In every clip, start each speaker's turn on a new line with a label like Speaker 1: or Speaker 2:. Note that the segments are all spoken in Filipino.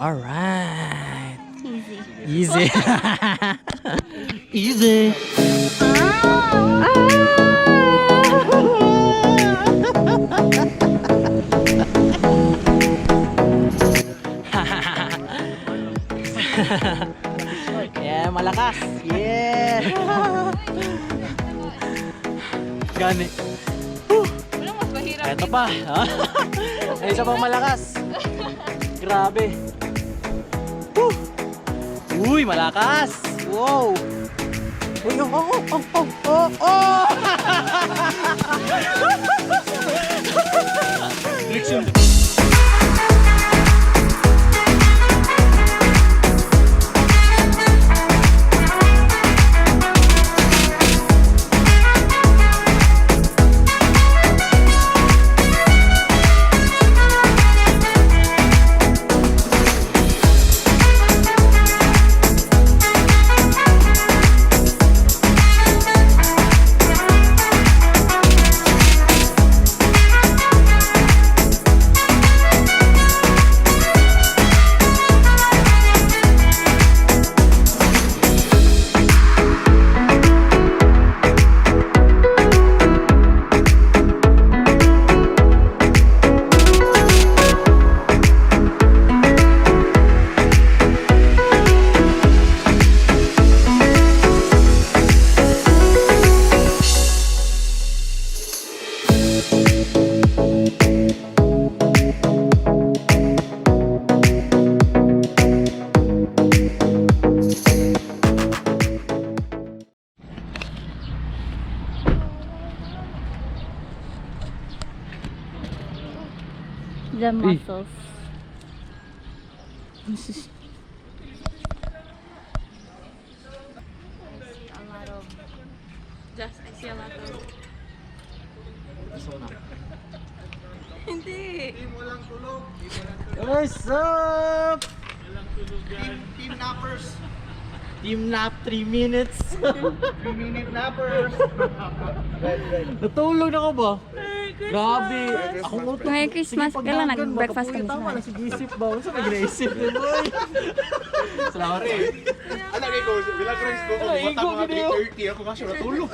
Speaker 1: Alright.
Speaker 2: Easy.
Speaker 1: Easy. Easy. yeah, malakas. Yeah. Gani. Eto pa. Ay, isa pang malakas. Grabe. Uy, malakas. Wow. Uy, oh, oh, oh, oh, oh, oh.
Speaker 2: Muscles. a lot of just I see a lot of hindi
Speaker 1: What's up?
Speaker 3: Team nappers.
Speaker 1: Team nap 3 minutes.
Speaker 3: 3 minute nappers.
Speaker 1: Natulog na ko ba? Grabe. Ako mo to.
Speaker 2: Merry Christmas. Kailan nag-breakfast kami sa
Speaker 1: Tama na si Gisip ba? Ano sa nag-reisip? Salamat rin.
Speaker 3: Ano kayo ko? Bilang Chris ko.
Speaker 1: Ano,
Speaker 3: Bata mga
Speaker 1: video.
Speaker 3: 3.30 ako kasi natulog.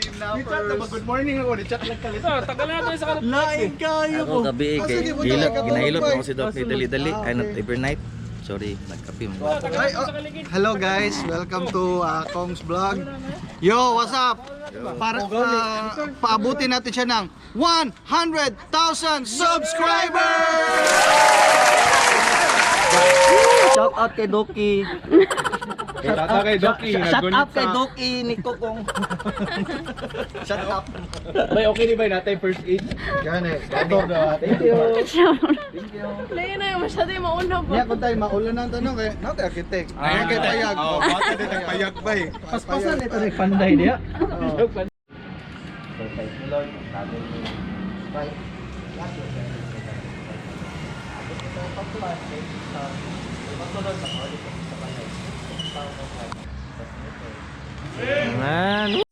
Speaker 3: Team nappers. Good morning ako. Ni-chat lang kalit.
Speaker 1: Lain kayo ko.
Speaker 4: Ako gabi eh, kay
Speaker 3: talaga
Speaker 4: ginahilot ako si Doc ni Dali Dali, ay not every night. Sorry, nagkape mo.
Speaker 3: Hi, oh, hello guys, welcome to uh, Kong's Vlog. Yo, what's up? Para uh, paabutin natin siya ng 100,000 subscribers!
Speaker 4: Shout out kay Doki.
Speaker 3: Shout out kay Doki,
Speaker 4: Shout out kay Doki ni Kokong.
Speaker 3: Shut up.
Speaker 5: Bay, okay ni bay natin first aid.
Speaker 3: Gani, doktor na.
Speaker 4: Thank you.
Speaker 2: Layo na yung masyado yung mauna po.
Speaker 3: Niya kung tayo maulan ng tanong kay Nate Architect. Ayan kay Payag. Oh, bata din ang Payag ba eh.
Speaker 5: Paspasan ito ni Panday niya.
Speaker 1: Man.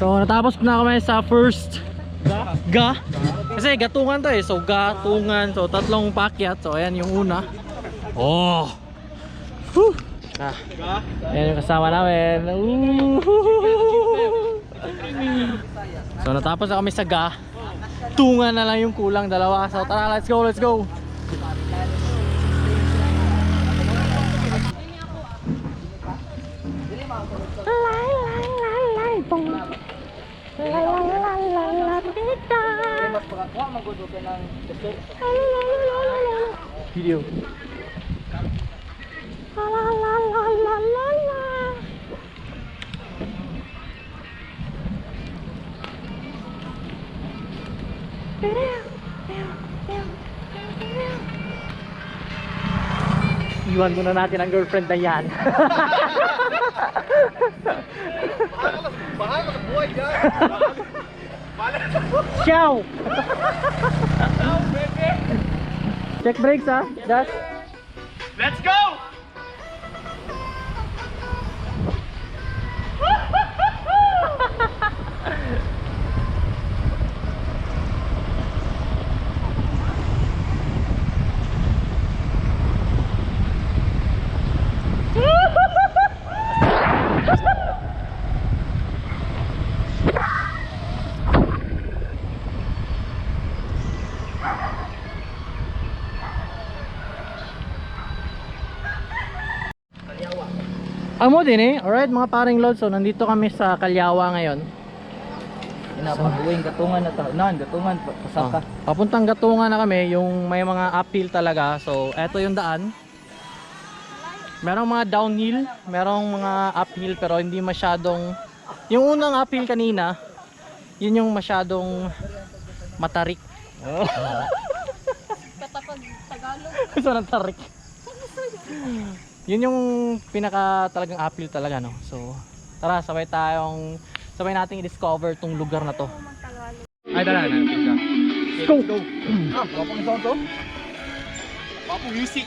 Speaker 1: So natapos na kami sa first ga. Kasi gatungan to eh. So gatungan. So tatlong pakyat. So ayan yung una. Oh. Ah. Ayan yung kasama namin. So natapos na kami sa ga. Tungan na lang yung kulang dalawa. So tara, let's go, let's go. Video. Iwan muna natin ang girlfriend na yan.
Speaker 3: Mahal ka buhay dyan.
Speaker 1: Ciao! Check brakes ha. Dash.
Speaker 6: Let's go!
Speaker 1: Amo din eh. Alright mga paring lods. So nandito kami sa Kalyawa ngayon.
Speaker 5: Pinapabuing gatungan na tahanan, gatungan pasaka.
Speaker 1: Ah, papuntang Gatungan na kami. Yung may mga uphill talaga. So eto yung daan. Merong mga downhill. Merong mga uphill pero hindi masyadong... Yung unang uphill kanina, yun yung masyadong matarik.
Speaker 7: Katapag Tagalog.
Speaker 1: so natarik. Yun yung pinaka talagang uphill talaga no. So tara sabay tayong sabay nating i-discover tong lugar na to.
Speaker 6: Ay, tara, na.
Speaker 1: Let's go.
Speaker 3: Ah, wapang sound to?
Speaker 6: Papo music.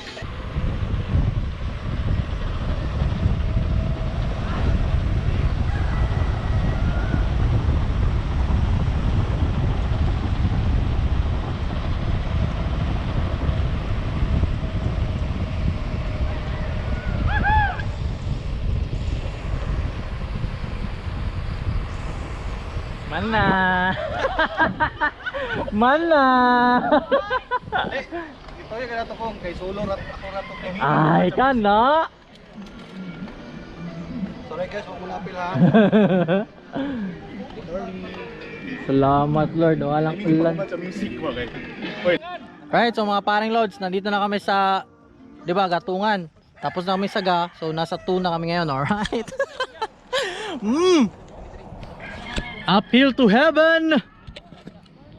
Speaker 1: Mana. Mana.
Speaker 3: Ito yung ganito kong kay solo rat ako rat to.
Speaker 1: Ay ka na.
Speaker 3: Sorry guys, huwag mo napil ha.
Speaker 1: Salamat Lord, walang ulan. Right, so mga paring loads, nandito na kami sa 'di ba, Gatungan. Tapos na kami sa Ga, so nasa 2 na kami ngayon, alright? mm. Uphill to heaven.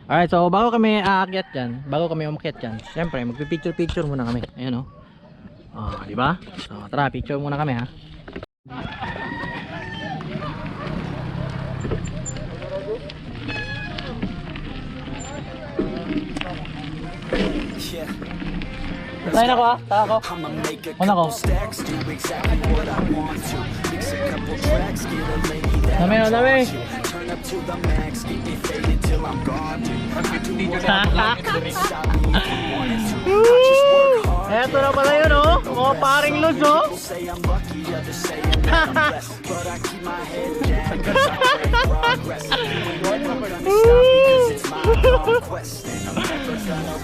Speaker 1: Alright, so bago kami aakyat diyan, bago kami umakyat diyan, syempre magpi-picture picture muna kami. Ayun oh. Oh, 'di ba? So tara, picture muna kami ha. Tayo na ko ah, tayo ako. Una ko. Dami na, dami. Eto na pala yun oh, mga paring lods oh.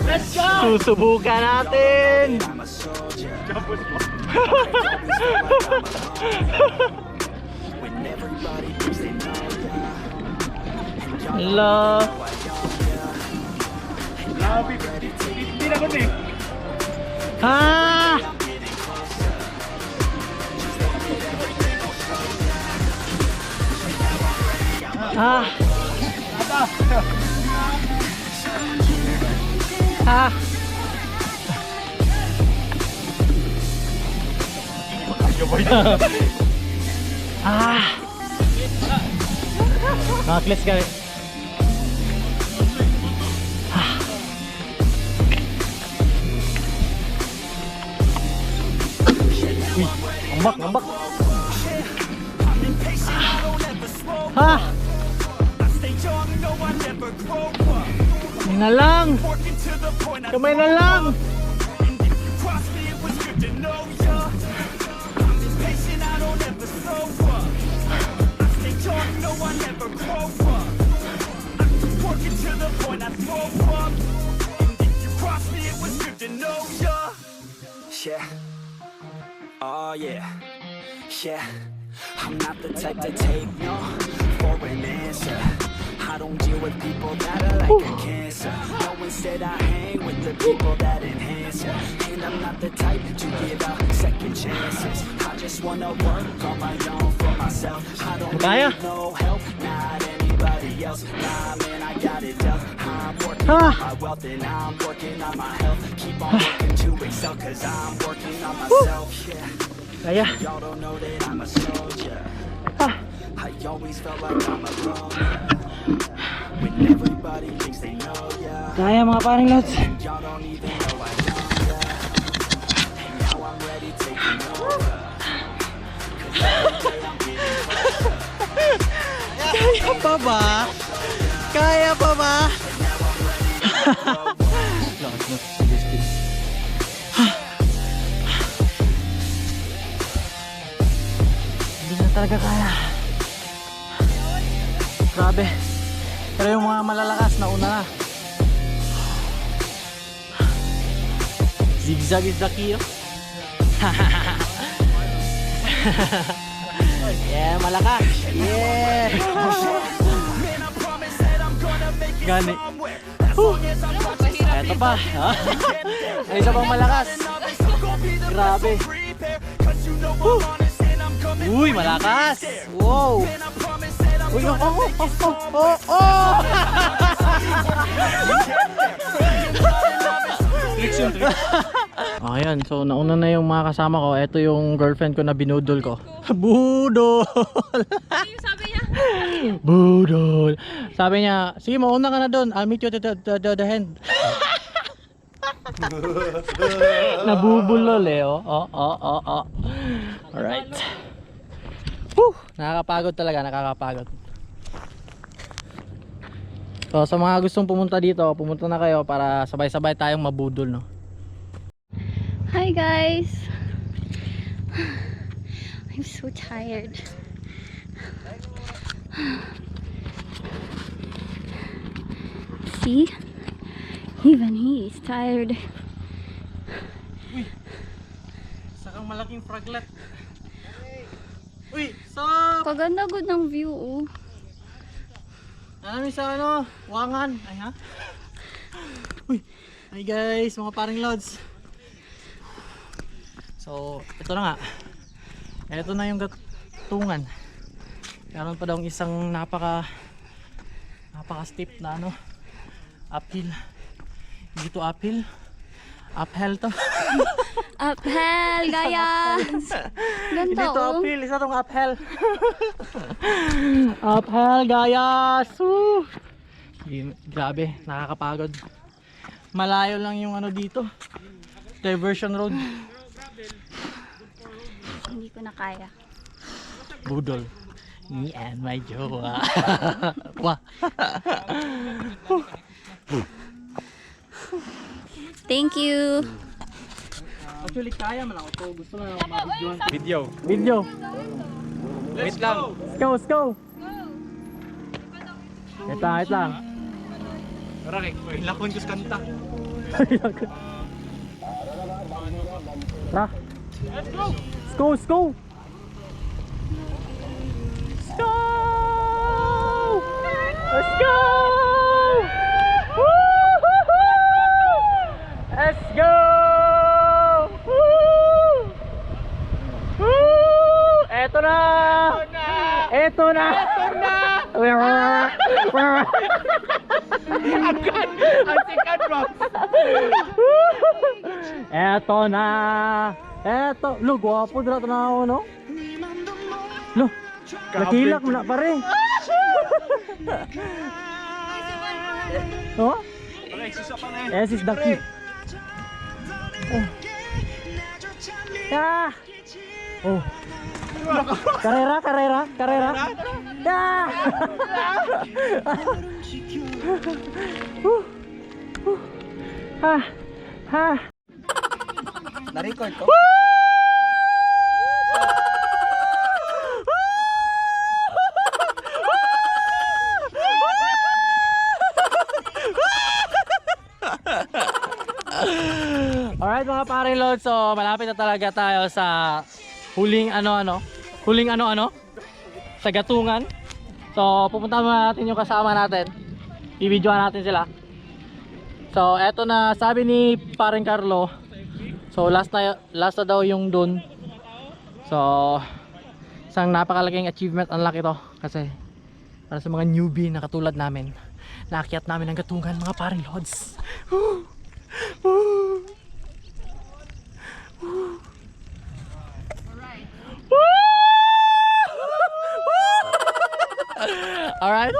Speaker 1: Let's go! Susubukan natin! Hello!
Speaker 6: Hindi na eh.
Speaker 1: Ah! Ah! Ah! ah! Nakaklis ka rin. ngambak ngambak. Ha? Kamay na lang. Kamay na lang.
Speaker 8: Yeah. Oh yeah. Yeah. I'm not the type to take no for an answer. I don't deal with people that are like a cancer. No, instead I hang with the people that enhance ya. And I'm not the type to give out second chances. I just wanna work on my own for myself. I don't need no help, not anybody else. Nah, man, I got it dealt. I'm working
Speaker 1: Ah.
Speaker 8: on my wealth and I'm working on my health. Keep on working to excel, cause I'm working on myself. Yeah.
Speaker 1: Kaya.
Speaker 8: Y'all don't know that I'm a soldier.
Speaker 1: Ah.
Speaker 8: I always felt like I'm alone. When everybody thinks they know ya.
Speaker 1: Kaya mga paring lods. Kaya pa ba? Kaya pa ba? Lakas. Hindi na talaga kaya. Grabe. Pero yung mga malalakas na una na. Zigzag is the key. oh. yeah, malakas. Yeah. Gani. Huh. Eto pa. May isa pang malakas. Grabe. Huh. Uy, malakas. Wow. Uy, oh, oh, oh, oh, oh, oh.
Speaker 6: Tricks yun, tricks.
Speaker 1: Ayan, so nauna na yung mga kasama ko. Ito yung girlfriend ko na binudol ko. Budol!
Speaker 7: Ano yung sabi niya?
Speaker 1: Budol! Sabi niya, sige mauna ka na doon. I'll meet you at the, the, the, the end. Nabubulol eh, oh. Oh, oh, oh, oh. Alright. Whew! Nakakapagod talaga, nakakapagod. So, sa mga gustong pumunta dito, pumunta na kayo para sabay-sabay tayong mabudol, no?
Speaker 2: Hi guys. I'm so tired. See? Even he is tired.
Speaker 1: Sakang malaking fraglet. Uy, stop!
Speaker 2: Kaganda good ng view oh.
Speaker 1: Namin sa ano, wangan. Ay ha? Uy, hi guys, mga paring lods. So, ito na nga. Ito na yung gatungan. Meron pa daw isang napaka napaka steep na ano uphill. Dito uphill. Uphill to.
Speaker 2: Uphill, guys! Ganda
Speaker 1: Dito
Speaker 2: oh.
Speaker 1: uphill, isa tong uphill. uphill, gayas. Woo! Yun, Grabe, nakakapagod. Malayo lang yung ano dito. Diversion road.
Speaker 2: Hindi ko na kaya.
Speaker 1: Budol. Me and my jowa. Wah.
Speaker 2: Thank you.
Speaker 1: Actually, kaya man ako to. Gusto na ako ma-videoan.
Speaker 6: Video.
Speaker 1: Video.
Speaker 6: Wait lang.
Speaker 1: Let's go, let's go. Wait lang, wait lang.
Speaker 6: Rarik, wait lakon kus kanta.
Speaker 1: Tara. Let's go! Let's go! Let's go! Let's go! Woo-hoo-hoo! Let's go! Woo! Woo! Eto na! Eto na! Eto na!
Speaker 6: Ang sikat bro.
Speaker 1: Eto na! Eto! Lo, gwapo dira na ako, no? Lo, nakilak mo na oh?
Speaker 6: Pa na yun.
Speaker 1: Yes, is the key. Oh. Yeah. Oh. Karera, karera, karera. Yeah. Whew. Ha! Ha!
Speaker 3: Na-record ko?
Speaker 1: Alright mga paring load, so malapit na talaga tayo sa huling ano-ano. Huling ano-ano? Sa gatungan. So pupunta natin yung kasama natin. I-videoan natin sila. So eto na sabi ni paring Carlo. So last na last na daw yung dun. So isang napakalaking achievement ang laki to kasi para sa mga newbie na katulad namin. Naakyat namin ang gatungan mga paring lods. Alright.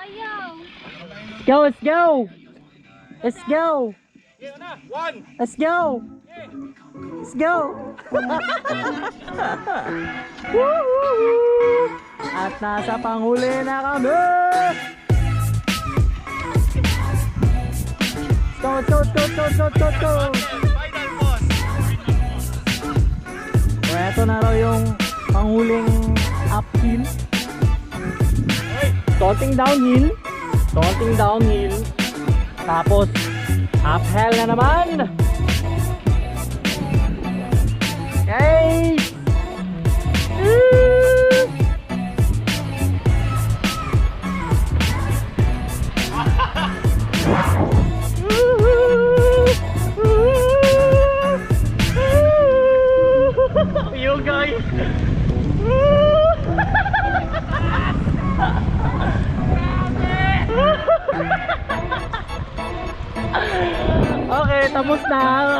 Speaker 2: Ayaw!
Speaker 1: Go, let's go. Let's go.
Speaker 6: One!
Speaker 1: Let's go. Let's go. At nasa panghuli na kami. Go, go, go, go, go, go, go.
Speaker 6: Final boss!
Speaker 1: Eto na raw yung panghuling uphill. Konting downhill. Konting downhill. Tapos, uphill na naman. Okay. You guys. okay, tapos na.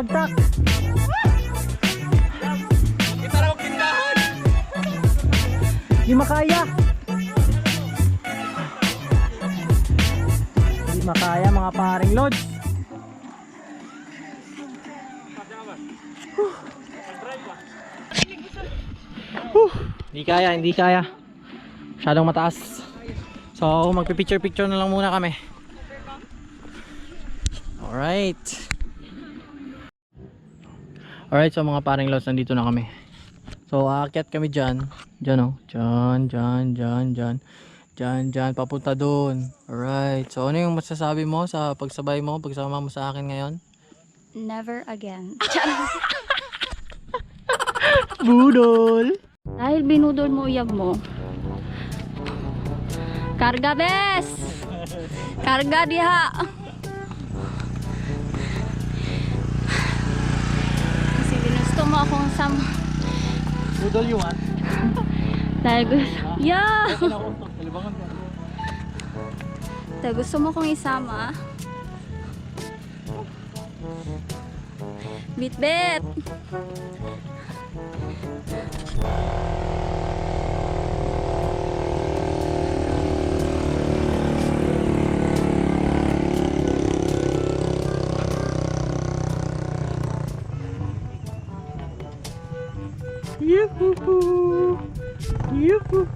Speaker 1: Kumbagtak!
Speaker 6: Kita raw tindahan!
Speaker 1: Di makaya! Di makaya mga paring lods. Huh. Hindi kaya, hindi kaya. Masyadong mataas. So, magpipicture-picture na lang muna kami. Alright. Alright, so mga paring lods, nandito na kami. So, aakyat kami dyan. Dyan oh. Dyan, dyan, dyan, dyan. Dyan, dyan. Papunta doon. Alright. So, ano yung masasabi mo sa pagsabay mo, pagsama mo sa akin ngayon?
Speaker 2: Never again.
Speaker 1: Budol!
Speaker 2: Dahil binudol mo uyab mo. Karga bes! Karga diha! Kasi ginusto mo akong sam...
Speaker 1: Budol yung ah.
Speaker 2: Dahil gusto... Yeah!
Speaker 1: Kalibangan ko.
Speaker 2: Dahil gusto mo kong isama. Bit-bit!
Speaker 1: Yuhuhu!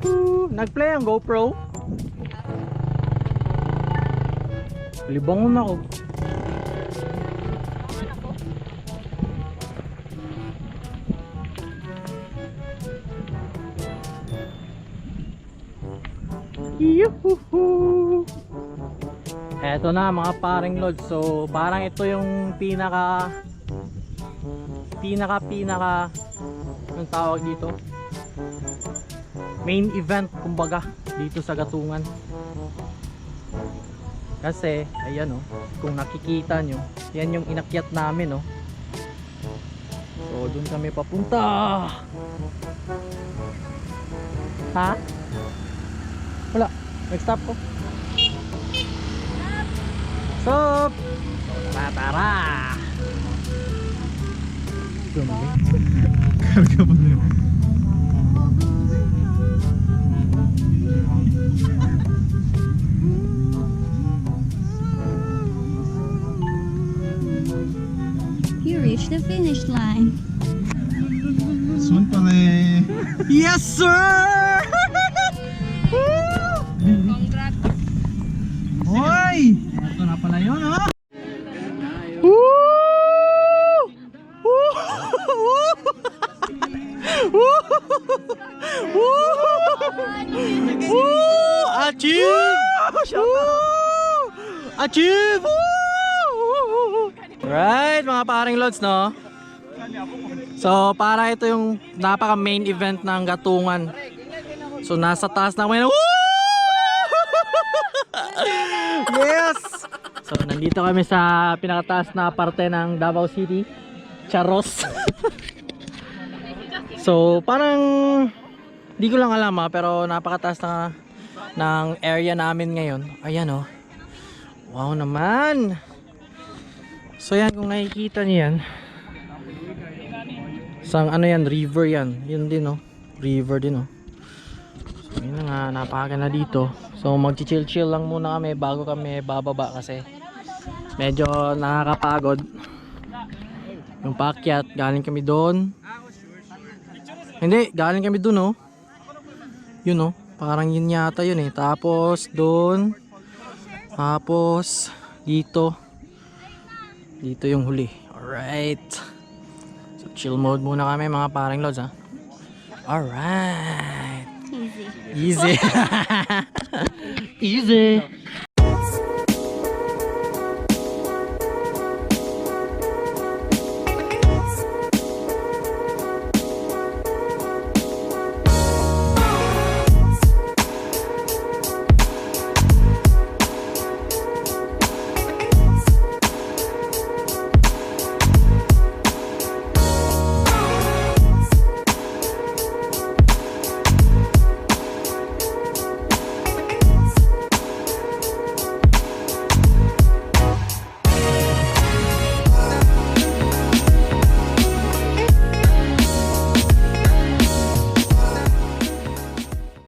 Speaker 1: Yuhuhu! Nag-play ang GoPro? Libangon ako. Yuhuhu! Eto na mga paring lods. So parang ito yung pinaka pinaka pinaka ang tawag dito main event kumbaga dito sa Gatungan. Kasi, ayan oh, kung nakikita nyo, yan yung inakyat namin oh. So, dun kami papunta. Ha? Wala. Nag-stop ko. Stop! Tara, tara! Dumi. Karga pa
Speaker 2: finish line.
Speaker 3: Soon pare.
Speaker 1: Yes, sir!
Speaker 7: Congrats.
Speaker 3: Hoy! Ito na pala yun, ha?
Speaker 1: Achieve! Achieve! Right, mga paring lods, no? So, para ito yung napaka main event ng gatungan. So, nasa taas na kami. Yes! So, nandito kami sa pinakataas na parte ng Davao City. Charos. so, parang di ko lang alam ha, pero napakataas na ng area namin ngayon. Ayan oh. Wow naman. So yan kung nakikita niyo yan. Sang ano yan, river yan. Yun din oh. River din oh. So yun na nga, napakaganda dito. So mag-chill-chill lang muna kami bago kami bababa kasi medyo nakakapagod. Yung paakyat, galing kami doon. Hindi, galing kami doon oh. Yun oh, parang yun yata yun eh. Tapos doon. Tapos dito. Dito yung huli. Alright. Chill mode muna kami mga paring lods ha. Alright.
Speaker 2: Easy.
Speaker 1: Easy. Easy.